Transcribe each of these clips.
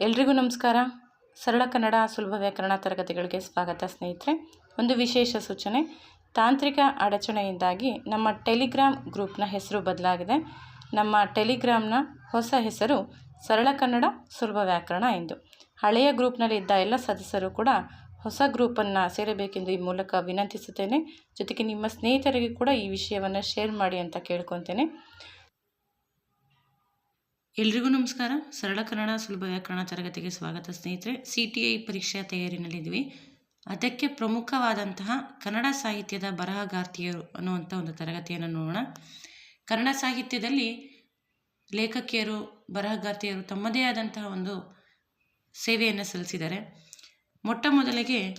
ಎಲ್ರಿಗೂ ನಮಸ್ಕಾರ. ಸರಳ ಕನ್ನಡ ಸುಲಭ ವ್ಯಾಕರಣ ತರಗತಿಗಳಿಗೆ ಸ್ವಾಗತ ಸ್ನೇಹಿತರೆ. ಒಂದು ವಿಶೇಷ ಸೂಚನೆ. ತಾಂತ್ರಿಕ ಅಡಚಣೆಯಿಂದಾಗಿ ನಮ್ಮ ಟೆಲಿಗ್ರಾಮ್ ಗ್ರೂಪ್ನ ಹೆಸರು ಬದಲಾಗಿದೆ. ನಮ್ಮ ಟೆಲಿಗ್ರಾಮ್ನ ಹೊಸ ಹೆಸರು ಸರಳ ಕನ್ನಡ ಸುಲಭ ವ್ಯಾಕರಣ ಎಂದು. ಹಳೆಯ ಗ್ರೂಪ್ನಲ್ಲಿ ಇದ್ದ ಎಲ್ಲ ಸದಸ್ಯರು ಕೂಡ ಹೊಸ ಗ್ರೂಪನ್ನು ಸೇರಬೇಕೆಂದು ಈ ಮೂಲಕ ವಿನಂತಿಸುತ್ತೇನೆ. ಜೊತೆಗೆ ನಿಮ್ಮ ಸ್ನೇಹಿತರಿಗೆ ಕೂಡ ಈ ವಿಷಯವನ್ನು ಶೇರ್ ಮಾಡಿ ಅಂತ ಕೇಳ್ಕೊತೇನೆ. ಎಲ್ರಿಗೂ ನಮಸ್ಕಾರ. ಸರಳ ಕನ್ನಡ, ಸುಲಭ ವ್ಯಾಕರಣ ತರಗತಿಗೆ ಸ್ವಾಗತ ಸ್ನೇಹಿತರೆ. ಸಿ ಟಿ ಐ ಪರೀಕ್ಷಾ ತಯಾರಿನಲ್ಲಿದ್ವಿ ಅದಕ್ಕೆ ಪ್ರಮುಖವಾದಂತಹ ಕನ್ನಡ ಸಾಹಿತ್ಯದ ಬರಹಗಾರ್ತಿಯರು ಅನ್ನುವಂಥ ಒಂದು ತರಗತಿಯನ್ನು ನೋಡೋಣ. ಕನ್ನಡ ಸಾಹಿತ್ಯದಲ್ಲಿ ಲೇಖಕಿಯರು, ಬರಹಗಾರ್ತಿಯರು ತಮ್ಮದೇ ಆದಂತಹ ಒಂದು ಸೇವೆಯನ್ನು ಸಲ್ಲಿಸಿದ್ದಾರೆ. ಮೊಟ್ಟ ಮೊದಲಿಗೆ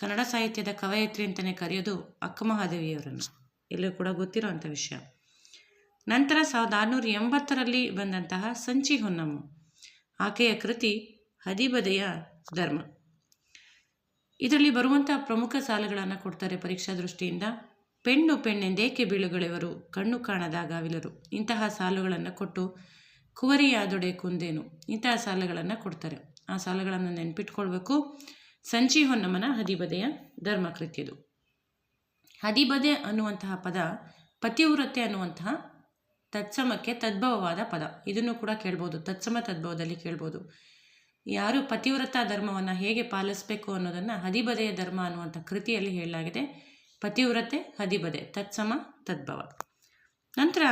ಕನ್ನಡ ಸಾಹಿತ್ಯದ ಕವಯತ್ರಿ ಅಂತಲೇ ಕರೆಯೋದು ಅಕ್ಕಮಹಾದೇವಿಯವರನ್ನು ಎಲ್ಲರೂ ಕೂಡ ಗೊತ್ತಿರುವಂಥ ವಿಷಯ. ನಂತರ ಸಾವಿರದ ಆರುನೂರ ಎಂಬತ್ತರಲ್ಲಿ ಬಂದಂತಹ ಸಂಚಿ ಹೊನ್ನಮ್ಮ ಆಕೆಯ ಕೃತಿ ಹದಿಬದೆಯ ಧರ್ಮ. ಇದರಲ್ಲಿ ಬರುವಂತಹ ಪ್ರಮುಖ ಸಾಲುಗಳನ್ನು ಕೊಡ್ತಾರೆ ಪರೀಕ್ಷಾ ದೃಷ್ಟಿಯಿಂದ. ಪೆಣ್ಣು ಪೆಣ್ಣೆಂದೇಕೆ ಬೀಳುಗಳೆವರು, ಕಣ್ಣು ಕಾಣದಾಗಾವಿಲರು. ಇಂತಹ ಸಾಲುಗಳನ್ನು ಕೊಟ್ಟು ಕುವರಿಯಾದೊಡೆ ಕುಂದೇನು. ಇಂತಹ ಸಾಲುಗಳನ್ನು ಕೊಡ್ತಾರೆ. ಆ ಸಾಲುಗಳನ್ನು ನೆನ್ಪಿಟ್ಕೊಳ್ಬೇಕು. ಸಂಚಿ ಹೊನ್ನಮ್ಮನ ಹದಿಬದೆಯ ಧರ್ಮಕೃತ್ಯದು. ಹದಿಬದೆ ಅನ್ನುವಂತಹ ಪದ ಪತಿವ್ರತೆ ಅನ್ನುವಂತಹ ತತ್ಸಮಕ್ಕೆ ತದ್ಭವವಾದ ಪದ. ಇದನ್ನು ಕೂಡ ಕೇಳ್ಬೋದು. ತತ್ಸಮ ತದ್ಭವದಲ್ಲಿ ಕೇಳ್ಬೋದು. ಯಾರು ಪತಿವ್ರತ ಧರ್ಮವನ್ನು ಹೇಗೆ ಪಾಲಿಸಬೇಕು ಅನ್ನೋದನ್ನು ಹದಿಬದೆಯ ಧರ್ಮ ಅನ್ನುವಂಥ ಕೃತಿಯಲ್ಲಿ ಹೇಳಲಾಗಿದೆ. ಪತಿವ್ರತೆ, ಹದಿಬದೆ, ತತ್ಸಮ, ತದ್ಭವ. ನಂತರ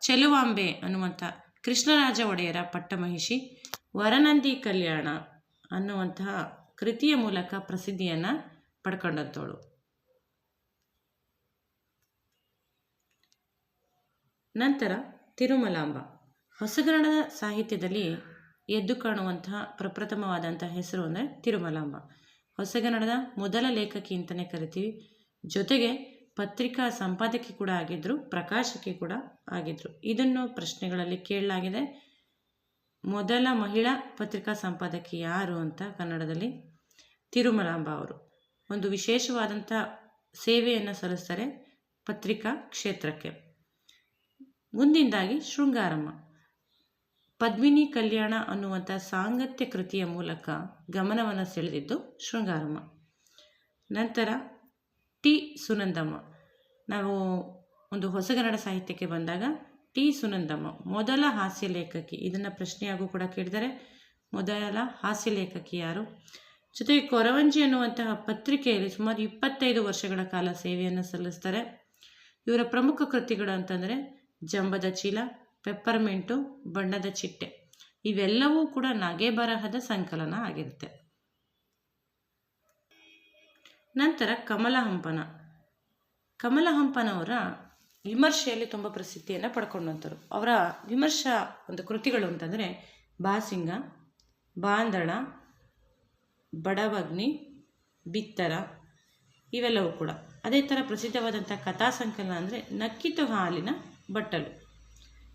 ಚೆಲುವಾಂಬೆ ಅನ್ನುವಂಥ ಕೃಷ್ಣರಾಜ ಒಡೆಯರ ಪಟ್ಟಮಹಿಷಿ ವರನಂದಿ ಕಲ್ಯಾಣ ಅನ್ನುವಂತಹ ಕೃತಿಯ ಮೂಲಕ ಪ್ರಸಿದ್ಧಿಯನ್ನು ಪಡ್ಕೊಂಡಂಥವಳು. ನಂತರ ತಿರುಮಲಾಂಬ. ಹೊಸಗನ್ನಡದ ಸಾಹಿತ್ಯದಲ್ಲಿ ಎದ್ದು ಕಾಣುವಂತಹ ಪ್ರಪ್ರಥಮವಾದಂತಹ ಹೆಸರು ಅಂದರೆ ತಿರುಮಲಾಂಬ. ಹೊಸಗನ್ನಡದ ಮೊದಲ ಲೇಖಕಿ ಅಂತಲೇ ಕರಿತೀವಿ. ಜೊತೆಗೆ ಪತ್ರಿಕಾ ಸಂಪಾದಕಿ ಕೂಡ ಆಗಿದ್ದರು ಪ್ರಕಾಶಕಿ ಕೂಡ ಆಗಿದ್ದರು ಇದನ್ನು ಪ್ರಶ್ನೆಗಳಲ್ಲಿ ಕೇಳಲಾಗಿದೆ. ಮೊದಲ ಮಹಿಳಾ ಪತ್ರಿಕಾ ಸಂಪಾದಕಿ ಯಾರು ಅಂತ ಕನ್ನಡದಲ್ಲಿ? ತಿರುಮಲಾಂಬ ಅವರು. ಒಂದು ವಿಶೇಷವಾದಂಥ ಸೇವೆಯನ್ನು ಸಲ್ಲಿಸ್ತಾರೆ ಪತ್ರಿಕಾ ಕ್ಷೇತ್ರಕ್ಕೆ. ಮುಂದಿಂದಾಗಿ ಶೃಂಗಾರಮ್ಮ ಪದ್ಮಿನಿ ಕಲ್ಯಾಣ ಅನ್ನುವಂಥ ಸಾಂಗತ್ಯ ಕೃತಿಯ ಮೂಲಕ ಗಮನವನ್ನು ಸೆಳೆದಿದ್ದು ಶೃಂಗಾರಮ್ಮ ನಂತರ ಟಿ ಸುನಂದಮ್ಮ. ನಾವು ಒಂದು ಹೊಸಗನ್ನಡ ಸಾಹಿತ್ಯಕ್ಕೆ ಬಂದಾಗ ಟಿ ಸುನಂದಮ್ಮ ಮೊದಲ ಹಾಸ್ಯ ಲೇಖಕಿ. ಇದನ್ನು ಪ್ರಶ್ನೆಯಾಗೂ ಕೂಡ ಕೇಳಿದರೆ ಮೊದಲ ಹಾಸ್ಯ ಲೇಖಕಿ ಯಾರು? ಜೊತೆಗೆ ಕೊರವಂಜಿ ಅನ್ನುವಂತಹ ಪತ್ರಿಕೆಯಲ್ಲಿ ಸುಮಾರು ಇಪ್ಪತ್ತೈದು ವರ್ಷಗಳ ಕಾಲ ಸೇವೆಯನ್ನು ಸಲ್ಲಿಸ್ತಾರೆ. ಇವರ ಪ್ರಮುಖ ಕೃತಿಗಳು ಅಂತಂದರೆ ಜಂಬದ ಚೀಲ, ಪೆಪ್ಪರ್ಮೆಂಟು, ಬಣ್ಣದ ಚಿಟ್ಟೆ. ಇವೆಲ್ಲವೂ ಕೂಡ ನಗೆ ಬರಹದ ಸಂಕಲನ ಆಗಿರುತ್ತೆ. ನಂತರ ಕಮಲ ಹಂಪನ ಕಮಲ ಹಂಪನವರ ವಿಮರ್ಶೆಯಲ್ಲಿ ತುಂಬ ಪ್ರಸಿದ್ಧಿಯನ್ನು ಪಡ್ಕೊಂಡಂಥರು ಅವರ ವಿಮರ್ಶಾ ಒಂದು ಕೃತಿಗಳು ಅಂತಂದರೆ ಬಾಸಿಂಗ, ಬಾಂದಳ, ಬಡವಗ್ನಿ, ಬಿತ್ತರ, ಇವೆಲ್ಲವೂ ಕೂಡ. ಅದೇ ಥರ ಪ್ರಸಿದ್ಧವಾದಂಥ ಕಥಾ ಸಂಕಲನ ಅಂದರೆ ನಕ್ಕಿತು ಹಾಲಿನ ಬಟ್ಟಲು.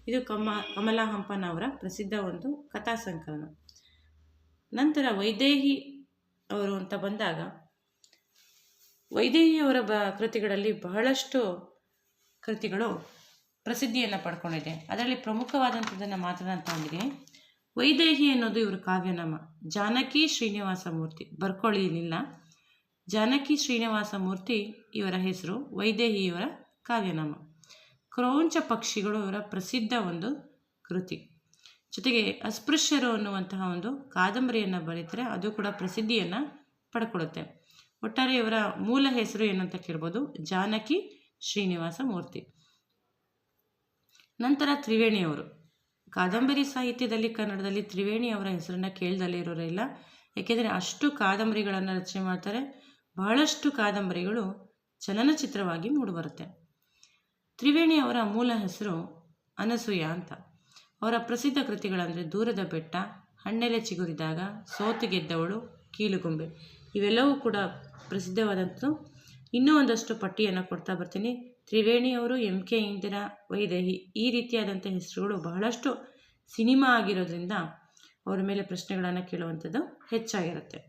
ಇದು ಕಮ ಕಮಲಾ ಹಂಪನ್ ಅವರ ಪ್ರಸಿದ್ಧ ಒಂದು ಕಥಾ ಸಂಕಲನ. ನಂತರ ವೈದೇಹಿ ಅವರು ಅಂತ ಬಂದಾಗ, ವೈದೇಹಿಯವರ ಬ, ಕೃತಿಗಳಲ್ಲಿ ಬಹಳಷ್ಟು ಕೃತಿಗಳು ಪ್ರಸಿದ್ಧಿಯನ್ನು ಪಡ್ಕೊಂಡಿದೆ. ಅದರಲ್ಲಿ ಪ್ರಮುಖವಾದಂಥದ್ದನ್ನು ಮಾತನಾಡ್ತಾ ವೈದೇಹಿ ಅನ್ನೋದು ಇವರು ಕಾವ್ಯನಾಮ. ಜಾನಕಿ ಶ್ರೀನಿವಾಸ ಮೂರ್ತಿ. ಬರ್ಕೊಳ್ಳಿಲಿಲ್ಲ ಜಾನಕಿ ಶ್ರೀನಿವಾಸ ಮೂರ್ತಿ ಇವರ ಹೆಸರು ವೈದೇಹಿಯವರ ಕಾವ್ಯನಾಮ. ಕ್ರೌಂಚ ಪಕ್ಷಿಗಳು ಇವರ ಪ್ರಸಿದ್ಧ ಒಂದು ಕೃತಿ. ಜೊತೆಗೆ ಅಸ್ಪೃಶ್ಯರು ಅನ್ನುವಂತಹ ಒಂದು ಕಾದಂಬರಿಯನ್ನು ಬರೀತಾರೆ ಅದು ಕೂಡ ಪ್ರಸಿದ್ಧಿಯನ್ನು ಪಡ್ಕೊಳ್ಳುತ್ತೆ ಒಟ್ಟಾರೆ ಇವರ ಮೂಲ ಹೆಸರು ಏನಂತ ಕೇಳ್ಬೋದು. ಜಾನಕಿ ಶ್ರೀನಿವಾಸ ಮೂರ್ತಿ. ನಂತರ ತ್ರಿವೇಣಿಯವರು. ಕಾದಂಬರಿ ಸಾಹಿತ್ಯದಲ್ಲಿ ಕನ್ನಡದಲ್ಲಿ ತ್ರಿವೇಣಿ ಅವರ ಹೆಸರನ್ನು ಕೇಳ್ದಲ್ಲೇ ಇರೋರಿಲ್ಲ ಏಕೆಂದರೆ ಅಷ್ಟು ಕಾದಂಬರಿಗಳನ್ನು ರಚನೆ ಮಾಡ್ತಾರೆ. ಬಹಳಷ್ಟು ಕಾದಂಬರಿಗಳು ಚಲನಚಿತ್ರವಾಗಿ ಮೂಡಿಬರುತ್ತೆ. ತ್ರಿವೇಣಿ ಅವರ ಮೂಲ ಹೆಸರು ಅನಸೂಯ ಅಂತ. ಅವರ ಪ್ರಸಿದ್ಧ ಕೃತಿಗಳಂದರೆ ದೂರದ ಬೆಟ್ಟ, ಹಣ್ಣೆಲೆ ಚಿಗುರಿದಾಗ, ಸೋತು ಗೆದ್ದವಳು ಕೀಲುಗೊಂಬೆ ಇವೆಲ್ಲವೂ ಕೂಡ ಪ್ರಸಿದ್ಧವಾದಂಥದ್ದು. ಇನ್ನೂ ಒಂದಷ್ಟು ಪಟ್ಟಿಯನ್ನು ಕೊಡ್ತಾ ಬರ್ತೀನಿ. ತ್ರಿವೇಣಿಯವರು ಎಂ ಕೆ ಇಂದಿರಾ ವೈದೇಹಿ ಈ ರೀತಿಯಾದಂಥ ಹೆಸರುಗಳು ಬಹಳಷ್ಟು ಸಿನಿಮಾ ಆಗಿರೋದ್ರಿಂದ ಅವರ ಮೇಲೆ ಪ್ರಶ್ನೆಗಳನ್ನು ಕೇಳುವಂಥದ್ದು ಹೆಚ್ಚಾಗಿರುತ್ತೆ.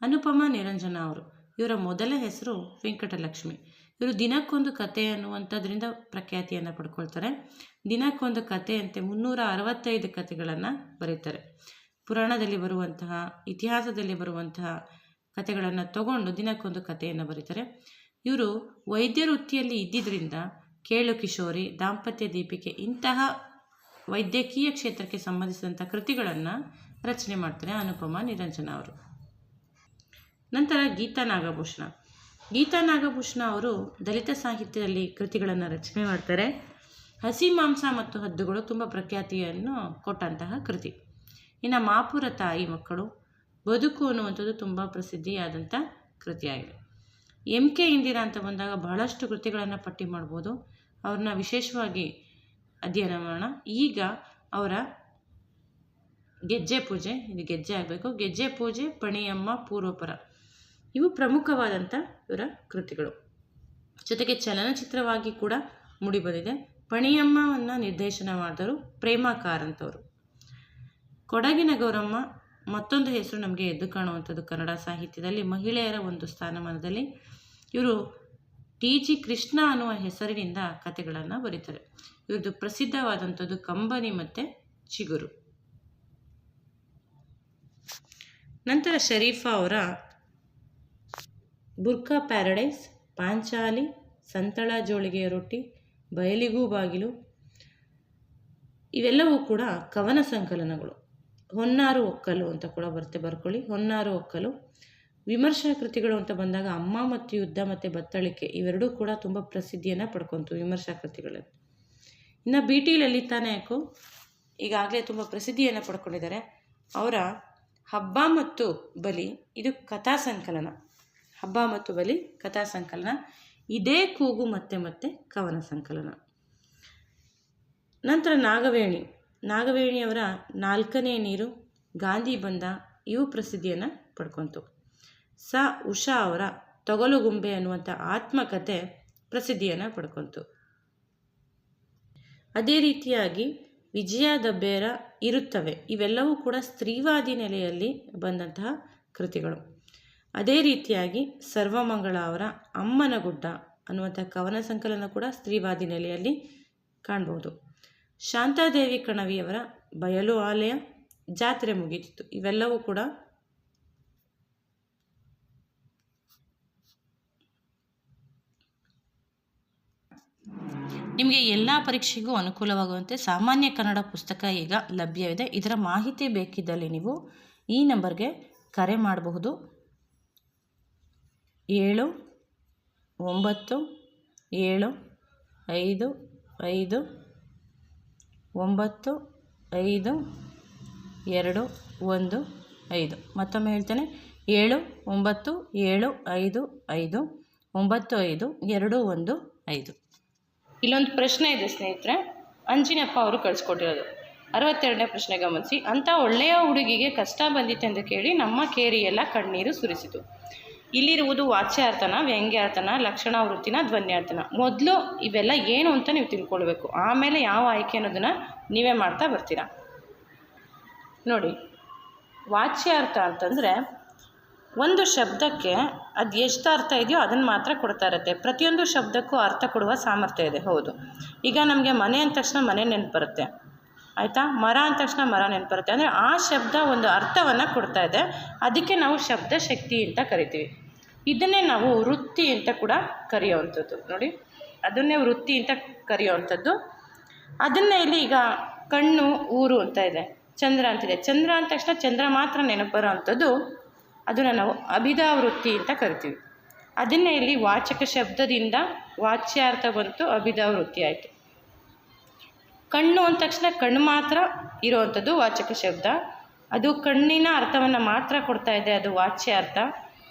ಅನುಪಮ ನಿರಂಜನ ಅವರು, ಇವರ ಮೊದಲ ಹೆಸರು ವೆಂಕಟಲಕ್ಷ್ಮಿ. ಇವರು ದಿನಕ್ಕೊಂದು ಕತೆ ಅನ್ನುವಂಥದ್ರಿಂದ ಪ್ರಖ್ಯಾತಿಯನ್ನು ಪಡ್ಕೊಳ್ತಾರೆ. ದಿನಕ್ಕೊಂದು ಕಥೆಯಂತೆ ಮುನ್ನೂರ ಅರವತ್ತೈದು ಕಥೆಗಳನ್ನು ಬರೀತಾರೆ. ಪುರಾಣದಲ್ಲಿ ಬರುವಂತಹ, ಇತಿಹಾಸದಲ್ಲಿ ಬರುವಂತಹ ಕಥೆಗಳನ್ನು ತಗೊಂಡು ದಿನಕ್ಕೊಂದು ಕಥೆಯನ್ನು ಬರೀತಾರೆ. ಇವರು ವೈದ್ಯ ವೃತ್ತಿಯಲ್ಲಿ ಇದ್ದಿದ್ದರಿಂದ ಕೇಳು ಕಿಶೋರಿ, ದಾಂಪತ್ಯ ದೀಪಿಕೆ ಇಂತಹ ವೈದ್ಯಕೀಯ ಕ್ಷೇತ್ರಕ್ಕೆ ಸಂಬಂಧಿಸಿದಂಥ ಕೃತಿಗಳನ್ನು ರಚನೆ ಮಾಡ್ತಾರೆ ಅನುಪಮ ನಿರಂಜನ ಅವರು. ನಂತರ ಗೀತಾ ನಾಗಭೂಷಣ. ಗೀತಾ ನಾಗಭೂಷಣ ಅವರು ದಲಿತ ಸಾಹಿತ್ಯದಲ್ಲಿ ಕೃತಿಗಳನ್ನು ರಚನೆ ಮಾಡ್ತಾರೆ. ಹಸಿ ಮಾಂಸ ಮತ್ತು ಹದ್ದುಗಳು ತುಂಬ ಪ್ರಖ್ಯಾತಿಯನ್ನು ಕೊಟ್ಟಂತಹ ಕೃತಿ. ಇನ್ನು ಮಾಪುರ ತಾಯಿ ಮಕ್ಕಳು, ಬದುಕು ಅನ್ನುವಂಥದ್ದು ತುಂಬ ಪ್ರಸಿದ್ಧಿಯಾದಂಥ ಕೃತಿಯಾಗಿದೆ. ಎಂ ಕೆ ಇಂದಿರಾ ಅಂತ ಬಂದಾಗ ಬಹಳಷ್ಟು ಕೃತಿಗಳನ್ನು ಪಟ್ಟಿ ಮಾಡ್ಬೋದು. ಅವ್ರನ್ನ ವಿಶೇಷವಾಗಿ ಅಧ್ಯಯನ ಮಾಡೋಣ. ಈಗ ಅವರ ಗೆಜ್ಜೆ ಪೂಜೆ, ಇದು ಗೆಜ್ಜೆ ಆಗಬೇಕು. ಗೆಜ್ಜೆ ಪೂಜೆ, ಪಣಿಯಮ್ಮ, ಪೂರ್ವಪರ. ಇವು ಪ್ರಮುಖವಾದಂಥ ಇವರ ಕೃತಿಗಳು. ಜೊತೆಗೆ ಚಲನಚಿತ್ರವಾಗಿ ಕೂಡ ಮೂಡಿಬಂದಿದೆ. ಪಣಿಯಮ್ಮವನ್ನು ನಿರ್ದೇಶನ ಮಾಡಿದವರು ಪ್ರೇಮ ಕಾರಂತವರು ಕೊಡಗಿನ ಗೌರಮ್ಮ ಮತ್ತೊಂದು ಹೆಸರು ನಮಗೆ ಎದ್ದು ಕಾಣುವಂಥದ್ದು ಕನ್ನಡ ಸಾಹಿತ್ಯದಲ್ಲಿ ಮಹಿಳೆಯರ ಒಂದು ಸ್ಥಾನಮಾನದಲ್ಲಿ. ಇವರು ಟಿ. ಜಿ. ಕೃಷ್ಣ ಅನ್ನುವ ಹೆಸರಿನಿಂದ ಕಥೆಗಳನ್ನು ಬರೀತಾರೆ. ಇವ್ರದ್ದು ಪ್ರಸಿದ್ಧವಾದಂಥದ್ದು ಕಂಬನಿ ಮತ್ತು ಚಿಗುರು. ನಂತರ ಶರೀಫಾ ಅವರ ಬುರ್ಕಾ ಪ್ಯಾರಡೈಸ್, ಪಾಂಚಾಲಿ, ಸಂತಳ ಜೋಳಿಗೆಯ ರೊಟ್ಟಿ ಬಯಲಿಗೂ ಬಾಗಿಲು ಇವೆಲ್ಲವೂ ಕೂಡ ಕವನ ಸಂಕಲನಗಳು. ಹೊನ್ನಾರು ಒಕ್ಕಲು ಅಂತ ಕೂಡ ಬರುತ್ತೆ ಬರ್ಕೊಳ್ಳಿ. ಹೊನ್ನಾರು ಒಕ್ಕಲು. ವಿಮರ್ಶಾ ಕೃತಿಗಳು ಅಂತ ಬಂದಾಗ ಅಮ್ಮ ಮತ್ತು ಯುದ್ಧ ಮತ್ತು ಬತ್ತಳಿಕೆ ಇವೆರಡೂ ಕೂಡ ತುಂಬ ಪ್ರಸಿದ್ಧಿಯನ್ನು ಪಡ್ಕೊತು ವಿಮರ್ಶಾ ಕೃತಿಗಳಲ್ಲಿ. ಇನ್ನು ಬಿ ಟಿ ಲಲಿತಾನೆ ಯಾಕೋ? ಈಗಾಗಲೇ ತುಂಬ ಪ್ರಸಿದ್ಧಿಯನ್ನು ಪಡ್ಕೊಂಡಿದ್ದಾರೆ. ಅವರ ಹಬ್ಬ ಮತ್ತು ಬಲಿ ಇದು ಕಥಾ ಸಂಕಲನ. ಹಬ್ಬ ಮತ್ತು ಬಲಿ ಕಥಾ ಸಂಕಲನ. ಇದೇ ಕೂಗು ಮತ್ತೆ ಮತ್ತೆ ಕವನ ಸಂಕಲನ. ನಂತರ ನಾಗವೇಣಿ. ನಾಗವೇಣಿಯವರ ನಾಲ್ಕನೇ ನೀರು ಗಾಂಧಿ ಬಂದ ಇವು ಪ್ರಸಿದ್ಧಿಯನ್ನು ಪಡ್ಕೊಂತು. ಸ. ಉಷಾ ಅವರ ತೊಗಲುಗುಂಬೆ ಅನ್ನುವಂಥ ಆತ್ಮಕತೆ ಪ್ರಸಿದ್ಧಿಯನ್ನು ಪಡ್ಕೊಂತು. ಅದೇ ರೀತಿಯಾಗಿ ವಿಜಯ ದಬ್ಬೇರ ಇರುತ್ತವೆ. ಇವೆಲ್ಲವೂ ಕೂಡ ಸ್ತ್ರೀವಾದಿ ನೆಲೆಯಲ್ಲಿ ಬಂದಂತಹ ಕೃತಿಗಳು. ಅದೇ ರೀತಿಯಾಗಿ ಸರ್ವಮಂಗಳ ಅವರ ಅಮ್ಮನ ಗುಡ್ಡ ಅನ್ನುವಂಥ ಕವನ ಸಂಕಲನ ಕೂಡ ಸ್ತ್ರೀವಾದಿ ನೆಲೆಯಲ್ಲಿ ಕಾಣ್ಬೋದು. ಶಾಂತಾದೇವಿ ಕಣವಿಯವರ ಬಯಲು ಆಲಯ ಜಾತ್ರೆ ಮುಗಿದಿತ್ತು. ಇವೆಲ್ಲವೂ ಕೂಡ ನಿಮಗೆ ಎಲ್ಲ ಪರೀಕ್ಷೆಗೂ ಅನುಕೂಲವಾಗುವಂತೆ ಸಾಮಾನ್ಯ ಕನ್ನಡ ಪುಸ್ತಕ ಈಗ ಲಭ್ಯವಿದೆ. ಇದರ ಮಾಹಿತಿ ಬೇಕಿದ್ದಲ್ಲಿ ನೀವು ಈ ನಂಬರ್ಗೆ ಕರೆ ಮಾಡಬಹುದು. ಏಳು, ಒಂಬತ್ತು, ಏಳು, ಐದು ಐದು, ಒಂಬತ್ತು, ಐದು, ಎರಡು, ಒಂದು, ಐದು. ಮತ್ತೊಮ್ಮೆ ಹೇಳ್ತೇನೆ. ಏಳು, ಒಂಬತ್ತು, ಏಳು, ಐದು ಐದು, ಒಂಬತ್ತು, ಐದು, ಎರಡು, ಒಂದು, ಐದು. ಇಲ್ಲೊಂದು ಪ್ರಶ್ನೆ ಇದೆ ಸ್ನೇಹಿತರೆ. ಅಂಜಿನಪ್ಪ ಅವರು ಕಳಿಸ್ಕೊಟ್ಟಿರೋದು. ಅರವತ್ತೆರಡನೇ ಪ್ರಶ್ನೆ ಗಮನಿಸಿ. ಅಂಥ ಒಳ್ಳೆಯ ಹುಡುಗಿಗೆ ಕಷ್ಟ ಬಂದಿತ್ತೆಂದು ಕೇಳಿ ನಮ್ಮ ಕೇರಿಯೆಲ್ಲ ಕಣ್ಣೀರು ಸುರಿಸಿತು. ಇಲ್ಲಿರುವುದು ವಾಚ್ಯಾರ್ಥನ ವ್ಯಂಗ್ಯಾರ್ಥನ ಲಕ್ಷಣ ವೃತ್ತಿನ ಧ್ವನ್ಯಾರ್ಥನ. ಮೊದಲು ಇವೆಲ್ಲ ಏನು ಅಂತ ನೀವು ತಿಳ್ಕೊಳ್ಬೇಕು. ಆಮೇಲೆ ಯಾವ ಆಯ್ಕೆ ಅನ್ನೋದನ್ನು ನೀವೇ ಮಾಡ್ತಾ ಬರ್ತೀರಾ. ನೋಡಿ, ವಾಚ್ಯಾರ್ಥ ಅಂತಂದರೆ ಒಂದು ಶಬ್ದಕ್ಕೆ ಅದು ಎಷ್ಟು ಅರ್ಥ ಇದೆಯೋ ಅದನ್ನು ಮಾತ್ರ ಕೊಡ್ತಾ ಇರುತ್ತೆ. ಪ್ರತಿಯೊಂದು ಶಬ್ದಕ್ಕೂ ಅರ್ಥ ಕೊಡುವ ಸಾಮರ್ಥ್ಯ ಇದೆ. ಹೌದು. ಈಗ ನಮಗೆ ಮನೆ ಅಂದ ತಕ್ಷಣ ಮನೆ ನೆನಪು ಬರುತ್ತೆ. ಆಯಿತಾ? ಮರ ಅಂದ ತಕ್ಷಣ ಮರ ನೆನಪು ಬರುತ್ತೆ. ಅಂದರೆ ಆ ಶಬ್ದ ಒಂದು ಅರ್ಥವನ್ನು ಕೊಡ್ತಾ ಇದೆ. ಅದಕ್ಕೆ ನಾವು ಶಬ್ದ ಶಕ್ತಿ ಅಂತ ಕರಿತೀವಿ. ಇದನ್ನೇ ನಾವು ವೃತ್ತಿ ಅಂತ ಕೂಡ ಕರೆಯುವಂಥದ್ದು. ನೋಡಿ, ಅದನ್ನೇ ವೃತ್ತಿ ಅಂತ ಕರೆಯುವಂಥದ್ದು. ಅದನ್ನೇ ಇಲ್ಲಿ ಈಗ ಕಣ್ಣು, ಊರು ಅಂತ ಇದೆ. ಚಂದ್ರ ಅಂತಿದೆ ಚಂದ್ರ ಅಂದ ತಕ್ಷಣ ಚಂದ್ರ ಮಾತ್ರ ನೆನಪು ಬರೋ ಅಂಥದ್ದು ಅದನ್ನು ನಾವು ಅಭಿಧಾವೃತ್ತಿ ಅಂತ ಕರಿತೀವಿ. ಅದನ್ನೇ ಇಲ್ಲಿ ವಾಚಕ ಶಬ್ದದಿಂದ ವಾಚ್ಯಾರ್ಥ ಬಂತು ಅಭಿಧಾವೃತ್ತಿ ಆಯಿತು. ಕಣ್ಣು ಅಂದ ತಕ್ಷಣ ಕಣ್ಣು ಮಾತ್ರ ಇರುವಂಥದ್ದು ವಾಚಕ ಶಬ್ದ. ಅದು ಕಣ್ಣಿನ ಅರ್ಥವನ್ನು ಮಾತ್ರ ಕೊಡ್ತಾ ಇದೆ, ಅದು ವಾಚ್ಯಾರ್ಥ.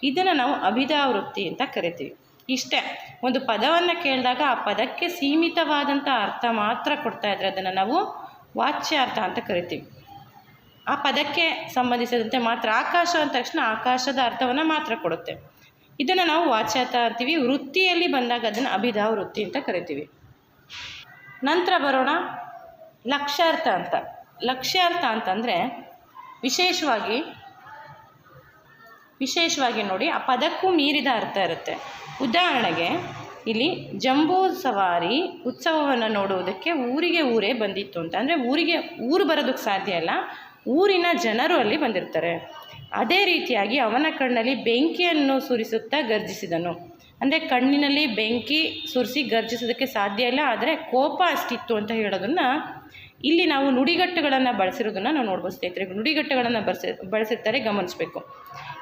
ಇದನ್ನು ನಾವು ಅಭಿಧಾವೃತ್ತಿ ಅಂತ ಕರಿತೀವಿ. ಇಷ್ಟೇ, ಒಂದು ಪದವನ್ನು ಕೇಳಿದಾಗ ಆ ಪದಕ್ಕೆ ಸೀಮಿತವಾದಂಥ ಅರ್ಥ ಮಾತ್ರ ಕೊಡ್ತಾ ಇದ್ರೆ ಅದನ್ನು ನಾವು ವಾಚ್ಯಾರ್ಥ ಅಂತ ಕರಿತೀವಿ. ಆ ಪದಕ್ಕೆ ಸಂಬಂಧಿಸಿದಂತೆ ಮಾತ್ರ ಆಕಾಶ ಅಂದ ತಕ್ಷಣ ಆಕಾಶದ ಅರ್ಥವನ್ನು ಮಾತ್ರ ಕೊಡುತ್ತೆ. ಇದನ್ನು ನಾವು ವಾಚ್ಯಾರ್ಥ ಅಂತೀವಿ. ವೃತ್ತಿಯಲ್ಲಿ ಬಂದಾಗ ಅದನ್ನು ಅಭಿಧಾ ವೃತ್ತಿ ಅಂತ ಕರಿತೀವಿ. ನಂತರ ಬರೋಣ ಲಕ್ಷ್ಯಾರ್ಥ ಅಂತ. ಲಕ್ಷ್ಯಾರ್ಥ ಅಂತಂದರೆ ವಿಶೇಷವಾಗಿ ವಿಶೇಷವಾಗಿ ನೋಡಿ, ಆ ಪದಕ್ಕೂ ಮೀರಿದ ಅರ್ಥ ಇರುತ್ತೆ. ಉದಾಹರಣೆಗೆ, ಇಲ್ಲಿ ಜಂಬೂ ಸವಾರಿ ಉತ್ಸವವನ್ನು ನೋಡುವುದಕ್ಕೆ ಊರಿಗೆ ಊರೇ ಬಂದಿತ್ತು ಅಂತ. ಅಂದರೆ ಊರಿಗೆ, ಊರು ಬರೋದಕ್ಕೆ ಸಾಧ್ಯ ಇಲ್ಲ, ಊರಿನ ಜನರು ಅಲ್ಲಿ ಬಂದಿರ್ತಾರೆ. ಅದೇ ರೀತಿಯಾಗಿ ಅವನ ಕಣ್ಣಲ್ಲಿ ಬೆಂಕಿಯನ್ನು ಸುರಿಸುತ್ತಾ ಗರ್ಜಿಸಿದನು. ಅಂದರೆ ಕಣ್ಣಿನಲ್ಲಿ ಬೆಂಕಿ ಸುರಿಸಿ ಗರ್ಜಿಸೋದಕ್ಕೆ ಸಾಧ್ಯ ಇಲ್ಲ, ಆದರೆ ಕೋಪ ಅಷ್ಟಿತ್ತು ಅಂತ ಹೇಳೋದನ್ನು ಇಲ್ಲಿ ನಾವು ನುಡಿಗಟ್ಟುಗಳನ್ನು ಬಳಸಿರೋದನ್ನು ನಾವು ನೋಡ್ಬೋದು ಸ್ನೇಹಿತರೆ. ನುಡಿಗಟ್ಟುಗಳನ್ನು ಬಳಸಿ, ಬಳಸಿರ್ತಾರೆ, ಗಮನಿಸಬೇಕು.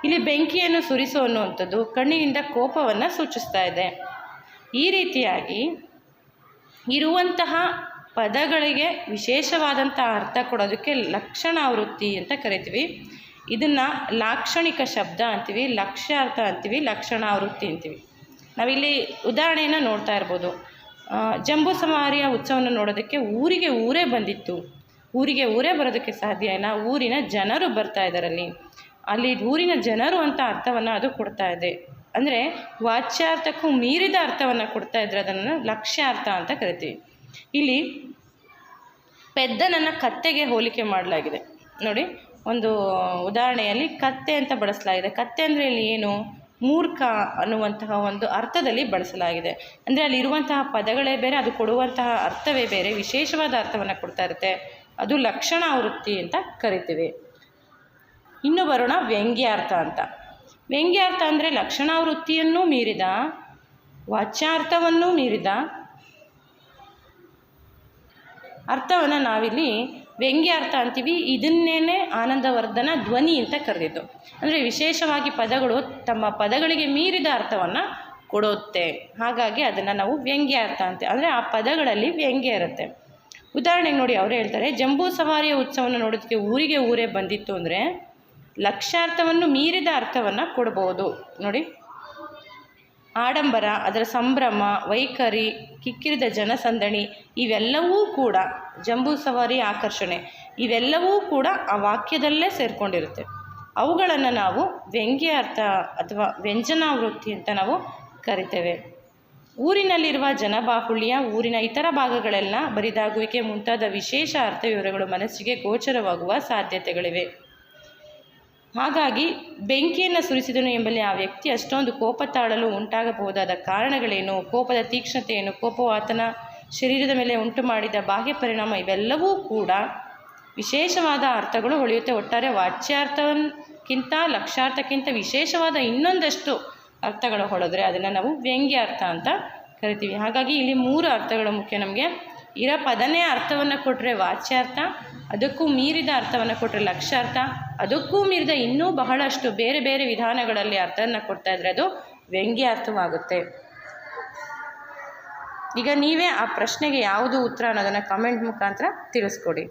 ಇಲ್ಲಿ ಬೆಂಕಿಯನ್ನು ಸುರಿಸು ಅನ್ನುವಂಥದ್ದು ಕಣ್ಣಿನಿಂದ ಕೋಪವನ್ನು ಸೂಚಿಸ್ತಾ ಇದೆ. ಈ ರೀತಿಯಾಗಿ ಇರುವಂತಹ ಪದಗಳಿಗೆ ವಿಶೇಷವಾದಂಥ ಅರ್ಥ ಕೊಡೋದಕ್ಕೆ ಲಕ್ಷಣಾವೃತ್ತಿ ಅಂತ ಕರಿತೀವಿ. ಇದನ್ನು ಲಾಕ್ಷಣಿಕ ಶಬ್ದ ಅಂತೀವಿ, ಲಕ್ಷ್ಯಾರ್ಥ ಅಂತೀವಿ, ಲಕ್ಷಣಾವೃತ್ತಿ ಅಂತೀವಿ. ನಾವಿಲ್ಲಿ ಉದಾಹರಣೆಯನ್ನು ನೋಡ್ತಾ ಇರ್ಬೋದು. ಜಂಬೂ ಸವಾರಿಯ ಉತ್ಸವವನ್ನು ನೋಡೋದಕ್ಕೆ ಊರಿಗೆ ಊರೇ ಬಂದಿತ್ತು. ಊರಿಗೆ ಊರೇ ಬರೋದಕ್ಕೆ ಸಾಧ್ಯ ಇಲ್ಲ. ಊರಿನ ಜನರು ಬರ್ತಾ ಇದ್ದಾರೆ ಅಲ್ಲಿ ಊರಿನ ಜನರು ಅಂತ ಅರ್ಥವನ್ನು ಅದು ಕೊಡ್ತಾ ಇದೆ. ಅಂದರೆ ವಾಚ್ಯಾರ್ಥಕ್ಕೂ ಮೀರಿದ ಅರ್ಥವನ್ನು ಕೊಡ್ತಾ ಇದ್ರೆ ಅದನ್ನು ಲಕ್ಷ್ಯಾರ್ಥ ಅಂತ ಕರಿತೀವಿ. ಇಲ್ಲಿ ಪೆದ್ದನನ್ನು ಕತ್ತೆಗೆ ಹೋಲಿಕೆ ಮಾಡಲಾಗಿದೆ. ನೋಡಿ, ಒಂದು ಉದಾಹರಣೆಯಲ್ಲಿ ಕತ್ತೆ ಅಂತ ಬಳಸಲಾಗಿದೆ. ಕತ್ತೆ ಅಂದರೆ ಇಲ್ಲಿ ಏನು? ಮೂರ್ಖ ಅನ್ನುವಂತಹ ಒಂದು ಅರ್ಥದಲ್ಲಿ ಬಳಸಲಾಗಿದೆ. ಅಂದರೆ ಅಲ್ಲಿರುವಂತಹ ಪದಗಳೇ ಬೇರೆ, ಅದು ಕೊಡುವಂತಹ ಅರ್ಥವೇ ಬೇರೆ, ವಿಶೇಷವಾದ ಅರ್ಥವನ್ನು ಕೊಡ್ತಾ ಇರುತ್ತೆ. ಅದು ಲಕ್ಷಣ ವೃತ್ತಿ ಅಂತ ಕರಿತೀವಿ. ಇನ್ನು ಬರೋಣ ವ್ಯಂಗ್ಯಾರ್ಥ ಅಂತ. ವ್ಯಂಗ್ಯಾರ್ಥ ಅಂದರೆ ಲಕ್ಷಣಾವೃತ್ತಿಯನ್ನೂ ಮೀರಿದ, ವಾಚ್ಯಾರ್ಥವನ್ನು ಮೀರಿದ. ಅರ್ಥವನ್ನು ನಾವಿಲ್ಲಿ ವ್ಯಂಗ್ಯಾರ್ಥ ಅಂತೀವಿ. ಇದನ್ನೇನೆ ಆನಂದವರ್ಧನ ಧ್ವನಿ ಅಂತ ಕರೆದಿದ್ದು. ಅಂದರೆ ವಿಶೇಷವಾಗಿ ಪದಗಳು ತಮ್ಮ ಪದಗಳಿಗೆ ಮೀರಿದ ಅರ್ಥವನ್ನು ಕೊಡುತ್ತೆ. ಹಾಗಾಗಿ ಅದನ್ನು ನಾವು ವ್ಯಂಗ್ಯಾರ್ಥ ಅಂತ, ಅಂದರೆ ಆ ಪದಗಳಲ್ಲಿ ವ್ಯಂಗ್ಯ ಇರುತ್ತೆ. ಉದಾಹರಣೆಗೆ ನೋಡಿ, ಅವರು ಹೇಳ್ತಾರೆ, ಜಂಬೂ ಸವಾರಿಯ ಉತ್ಸವವನ್ನು ನೋಡೋದಕ್ಕೆ ಊರಿಗೆ ಊರೇ ಬಂದಿತ್ತು ಅಂದರೆ ಲಕ್ಷ್ಯಾರ್ಥವನ್ನು ಮೀರಿದ ಅರ್ಥವನ್ನು ಕೊಡ್ಬೋದು. ನೋಡಿ. ಆಡಂಬರ, ಅದರ ಸಂಭ್ರಮ, ವೈಖರಿ, ಕಿಕ್ಕಿರಿದ ಜನಸಂದಣಿ, ಇವೆಲ್ಲವೂ ಕೂಡ ಜಂಬೂ ಸವಾರಿ ಆಕರ್ಷಣೆ. ಇವೆಲ್ಲವೂ ಕೂಡ ಆ ವಾಕ್ಯದಲ್ಲೇ ಸೇರಿಕೊಂಡಿರುತ್ತೆ. ಅವುಗಳನ್ನು ನಾವು ವ್ಯಂಗ್ಯಾರ್ಥ ಅಥವಾ ವ್ಯಂಜನಾವೃತ್ತಿ ಅಂತ ನಾವು ಕರಿತೇವೆ. ಊರಿನಲ್ಲಿರುವ ಜನಬಾಹುಳ್ಯ, ಊರಿನ ಇತರ ಭಾಗಗಳೆಲ್ಲ ಬರಿದಾಗುವಿಕೆ ಮುಂತಾದ ವಿಶೇಷ ಅರ್ಥ ವಿವರಗಳು ಮನಸ್ಸಿಗೆ ಗೋಚರವಾಗುವ ಸಾಧ್ಯತೆಗಳಿವೆ. ಹಾಗಾಗಿ ಬೆಂಕಿಯನ್ನು ಸುರಿಸಿದನು ಎಂಬಲ್ಲಿ ಆ ವ್ಯಕ್ತಿ ಅಷ್ಟೊಂದು ಕೋಪ ತಾಳಲು ಉಂಟಾಗಬಹುದಾದ ಕಾರಣಗಳೇನು? ಕೋಪದ ತೀಕ್ಷ್ಣತೆಯನ್ನು, ಕೋಪವು ಆತನ ಶರೀರದ ಮೇಲೆ ಉಂಟು ಮಾಡಿದ ಬಾಹ್ಯ ಪರಿಣಾಮ ಇವೆಲ್ಲವೂ ಕೂಡ ವಿಶೇಷವಾದ ಅರ್ಥಗಳು ಹೊಳೆಯುತ್ತೆ. ಒಟ್ಟಾರೆ ವಾಚ್ಯಾರ್ಥಕ್ಕಿಂತ ಲಕ್ಷ್ಯಾರ್ಥಕ್ಕಿಂತ ವಿಶೇಷವಾದ ಇನ್ನೊಂದಷ್ಟು ಅರ್ಥಗಳು ಹೊಳೆದ್ರೆ ಅದನ್ನು ನಾವು ವ್ಯಂಗ್ಯ ಅರ್ಥ ಅಂತ ಕರಿತೀವಿ. ಹಾಗಾಗಿ ಇಲ್ಲಿ ಮೂರು ಅರ್ಥಗಳು ಮುಖ್ಯ. ನಮಗೆ ಇರೋ ಪದನೇ ಅರ್ಥವನ್ನು ಕೊಟ್ಟರೆ ವಾಚ್ಯಾರ್ಥ ಅದಕ್ಕೂ ಮೀರಿದ ಅರ್ಥವನ್ನು ಕೊಟ್ಟರೆ ಲಕ್ಷಾರ್ಥ. ಅದಕ್ಕೂ ಮೀರಿದ ಇನ್ನೂ ಬಹಳಷ್ಟು ಬೇರೆ ಬೇರೆ ವಿಧಾನಗಳಲ್ಲಿ ಅರ್ಥವನ್ನು ಕೊಡ್ತಾ ಇದ್ರೆ ಅದು ವ್ಯಂಗ್ಯಾರ್ಥವಾಗುತ್ತೆ ಈಗ ನೀವೇ ಆ ಪ್ರಶ್ನೆಗೆ ಯಾವುದು ಉತ್ತರ ಅನ್ನೋದನ್ನು ಕಮೆಂಟ್ ಮುಖಾಂತರ ತಿಳಿಸ್ಕೊಡಿ.